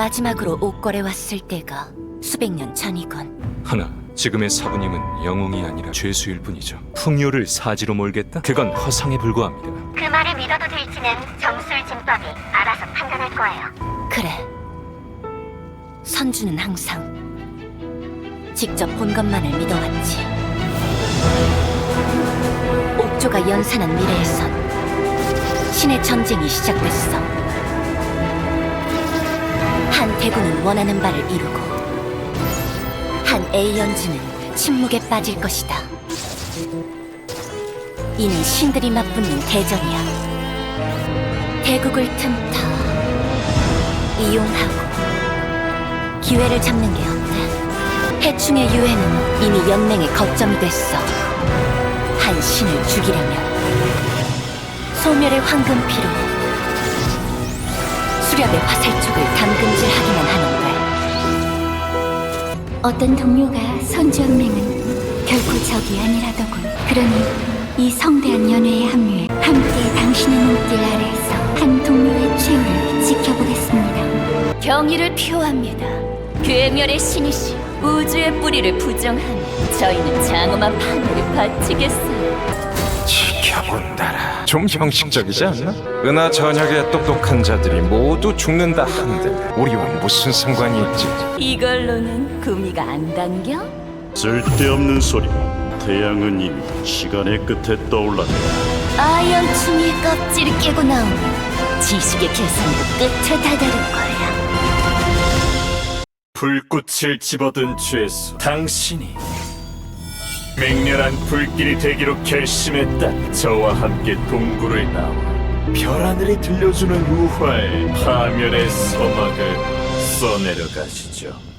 마지막으로 옥걸에 왔을 때가 수백 년 전이건. 하나, 지금의 사부님은 영웅이 아니라 죄수일 뿐이죠. 풍요를 사지로 몰겠다? 그건 허상에 불과합니다. 그 말을 믿어도 될지는 점술진법이 알아서 판단할 거예요. 그래. 선주는 항상 직접 본 것만을 믿어왔지. 옥조가 연산한 미래에선 신의 전쟁이 시작됐어. 한 대군은 원하는 바를 이루고 한 A연주는 침묵에 빠질 것이다. 이는 신들이 맞붙는 대전이야. 대국을 틈타 이용하고 기회를 잡는 게 어때? 해충의 유해는 이미 연맹의 거점이 됐어. 한 신을 죽이려면 소멸의 황금피로 수렵의 화살촉을 담금질하기만 하는데 어떤 동료가 선주연맹은 결코 적이 아니라더군. 그러니 이 성대한 연회에 합류해 함께 당신의 눈길 아래에서 한 동료의 최후를 지켜보겠습니다. 경의를 표합니다. 괴멸의 신이시 우주의 뿌리를 부정하며 저희는 장엄한 판결을 바치겠어요. 지켜본다라. 좀 형식적이지 않나? 은하 전역의 똑똑한 자들이 모두 죽는다 한들 우리와 무슨 상관이 있지? 이걸로는 구미가 안 당겨? 쓸데없는 소리. 태양은 이미 시간의 끝에 떠올랐다. 아이언 충의 껍질을 깨고 나오면 지식의 계산도 끝에 다다를 거야. 불꽃을 집어든 죄수 당신이 맹렬한 불길이 되기로 결심했다. 저와 함께 동굴을 나와 별하늘이 들려주는 우화의 파멸의 서막을 써내려 가시죠